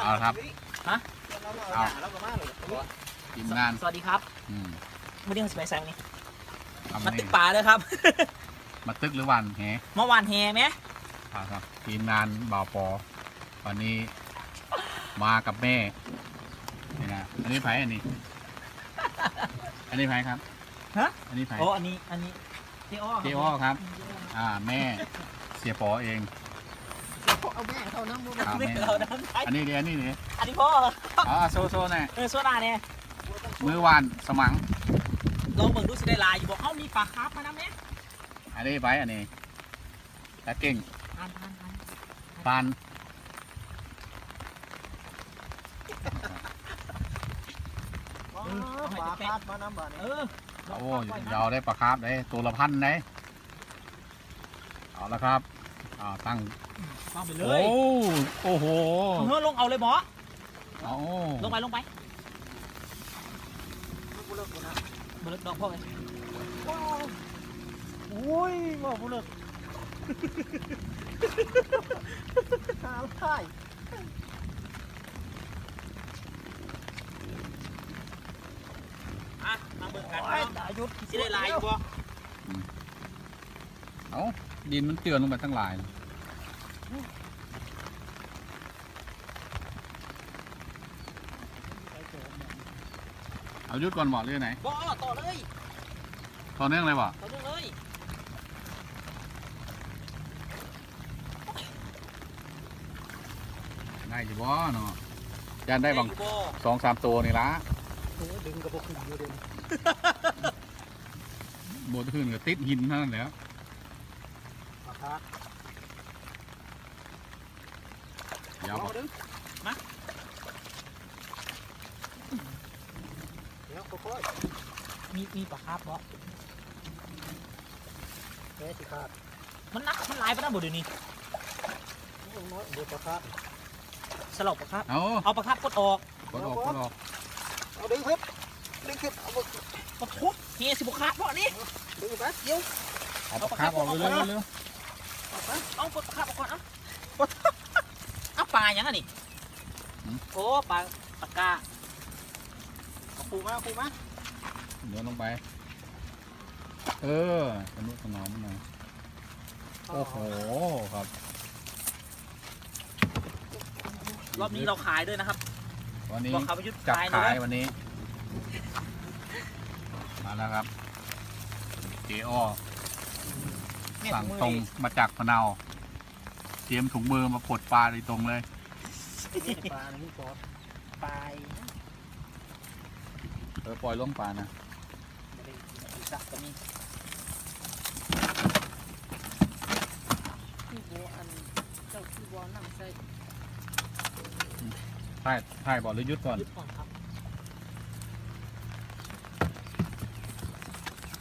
เอาครับฮะ เอาแล้วก็มาเลยทีมงานสวัสดีครับอืมวันนี้เราจะไปแซงนี่ทำมานี่ตึกป่าเลยครับ มาตึกหรือวันแฮเมื่อวานแฮไหมอ่าครับทีมงานบ่าวปอวันนี้มากับแม่นี่นะอันนี้ไผอันนี้ อันนี้ไผครับฮะ อันนี้ไผโอ้อันนี้อันนี้เจอ้อเจอ้อครับ อ่าแม่เสียปอเอง เอาแม่เขาน้ำมือครับไม่แม่เราดันไปอันนี้ดิอันนี้ดิอันนี้พ่ออ๋อโซโซแน่เออโซดาเนี่ยมือวานสมังลองเบิ่งดูสิได้ลายอยู่บอกเอ้ามีปลาคาร์ฟมานะแม่อันนี้ไผอันนี้ตาเก่งทานทานทานปานปลาคาดมาน้ำบ่าเอเนี่ยอโอ้ยาวได้ปลาคาร์ฟได้ตัวละพันได้เอาละครับ อ่าตั้งวางไปเลโอ้ยโอ้โหเมื่อลงเอาเลยหมอโอ้ลงไปลงไปเบิร์ดดอกพ่อเลยโอ้ยบอกผู้เลิกหาไล่อะมาเบิ่งกันไอ้ตายุดสิได้ลายอยู่บ่เอ้า ดินมันเตือนลงไปทั้งหลายเอายุดก่อนบอกเรื่องไหนบ่ต่อเลยตอนเนื่องเลยบอกต่อเนื่องเลยได้อยู่บ่เนาะยันได้บางอยู่บ่สองสามตัวนี่ละดึงกระบอกขึ้นอยู่เด่นบทขึ้นก็ติดหินเท่านั้นแหล้ว ปลาคาดเดี๋ยวบอกดึงเดี๋ยวค่อยมีมีปลาคาร์ฟบ่ๆแค่สิคาดมันนักมันหลายปะนะบ่เดี๋ยวนี้น้อยเดี๋ยวปลาคาดสลบปลาคาร์ฟเอาเอาปลาคาร์ฟกดออกกดออกกดออกเอาดึงขึ้นดึงขึ้นเอากดทุบเฮียสิบุคาร์ฟบ่นี่ดึงไปเดี๋ยวเอาปากคาบออกเร็วๆเร็ว เอากดปลาออกก่อนเอะกดเอาปลาอย่างนั้นนี่โอ้ปลาปากาเอาปูมาปูมาเดี๋ยวลงไป เออสนุกสนานมันหน่อยโอ้โหครับ รอบนี้เราขายด้วยนะครับ วันนี้จับขายวันนี้ มาแล้วครับเจอ้อ สั่งมือตรงมาจากพะเนาเตรียมถุงมือมาปลดปลาโดยตรงเลย ปลานี่ปอดปลายเออปล่อยลงปลานะไม่ได้จับก็มีที่บัวอันเจ้าที่บัวนั่งใส่ถ่ายถ่ายบอลหรือยุดก่อนยุดก่อนครับ